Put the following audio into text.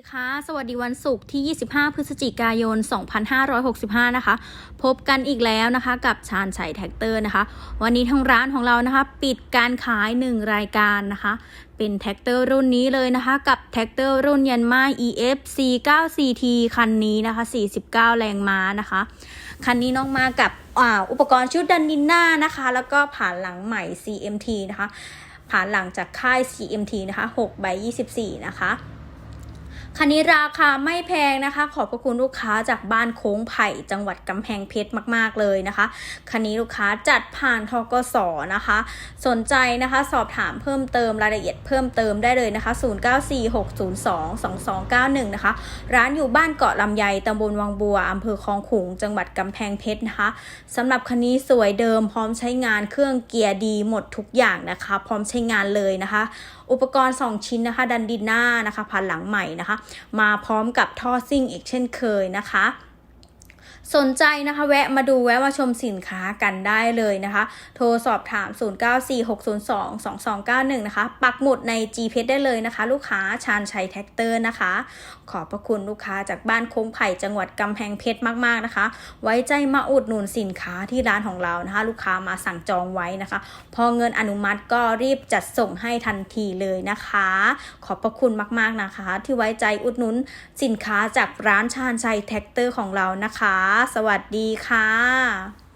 สวัสดีค่ะสวัสดีวันศุกร์ที่ 25 พฤศจิกายน 2565 นะคะ พบกันอีกแล้วนะคะกับชาญชัยแท็กเตอร์นะคะ วันนี้ทางร้านของเรานะคะ ปิดการขาย 1 รายการนะคะ เป็นแท็กเตอร์รุ่นนี้เลยนะคะ กับแท็กเตอร์รุ่นยันมา EF C94T คันนี้นะคะ 49 แรงม้านะคะ คันนี้น้องมากับอ่าอุปกรณ์ชุดดันดินหน้านะคะ แล้วก็ผ่านหลังใหม่ CMT นะคะ ผ่านหลังจากค่าย CMT นะคะ6ใบ24 นะคะ คันนี้ราคาไม่แพงนะคะ ขอบพระคุณลูกค้าจากบ้านโค้งไผ่จังหวัดกำแพงเพชรมาก ๆเลยนะคะคันนี้ลูกค้าจัดผ่านทกสนะคะ สนใจนะคะสอบถามเพิ่มเติมรายละเอียดเพิ่มเติมได้เลยนะคะ 0946022291 นะคะ ร้านอยู่บ้านเกาะลำไยตำบลวังบัวอำเภอคลองขุงจังหวัดกำแพงเพชรนะคะสำหรับคันนี้สวยเดิมพร้อมใช้งานเครื่องเกียร์ดีหมดทุกอย่างนะคะ พร้อมใช้งานเลยนะคะ อุปกรณ์ 2 ชิ้นนะคะ ดันดินหน้านะคะผ่านหลังใหม่นะคะมาพร้อมกับท่อซิ่งอีกเช่นเคยนะคะ สนใจนะคะแวะมาดูแวะมาชมสินค้ากันได้เลยนะคะ โทรสอบถาม 0946022291 นะคะ ปักหมุดใน g p ได้เลยนะคะ ลูกค้าชาญชัยแท็กเตอร์นะคะ ขอบพระคุณลูกค้าจากบ้านโค้งไผ่จังหวัดกำแพงเพชรมากๆนะคะ ไว้ใจมาอุดหนุนสินค้าที่ร้านของเรานะคะ ลูกค้ามาสั่งจองไว้นะคะ พอเงินอนุมัติก็รีบจัดส่งให้ทันทีเลยนะคะ ขอบพระคุณมากๆนะคะ ที่ไว้ใจอุดหนุนสินค้าจากร้านชาญชัยแท็กเตอร์ของเรานะคะสวัสดีค่ะ